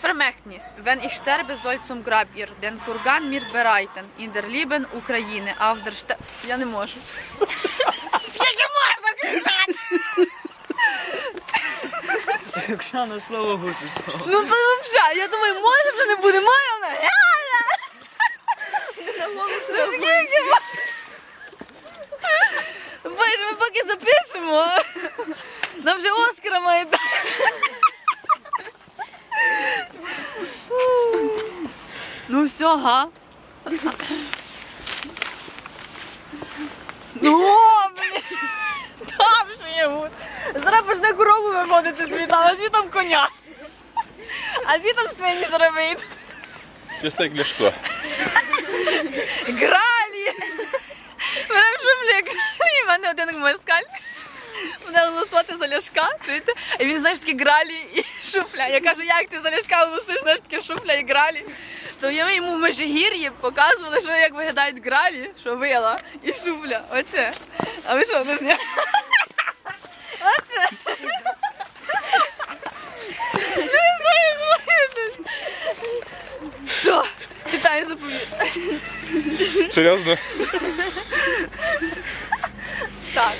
Vermerkt nicht, wenn ich sterbe, soll zum Grab ihr den Kurgan mir bereiten, in der lieben Ukraine, auf der Sta... Я не можу. Скільки можна кричати? Оксана, слово гуси слово. Ну це взагалі, я думаю, може вже не буде, може вона? Яна! Ну скільки можна? Боже, ми поки запишемо. Нам вже Оскара має дати. Ну все, га. Ну, блін. Там ще є гуд. Зараз почне корову виводити звідти, а звітом коня. А звітом свині вийдуть. Чисто як Ляшко. Гралі! Беремо шуфлі гралі, в мене один москаль. Буде голосувати за ляшка, чуєте? І він, знаєш, такі гралі і шуфля. Я кажу, як ти за ляшка голосуєш, знаєш, такі шуфля і гралі. То я йому в Межигір'ї показували, що як виглядають гралі, що вила і шуфля. Оце. А ви що, не зняли? Оце. Не знаю, знаєте. Все, читаю заповідь. Серйозно? Так.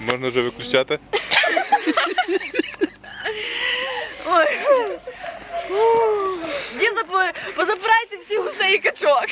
Можна вже виключати? позабирайте всі гусей і качок.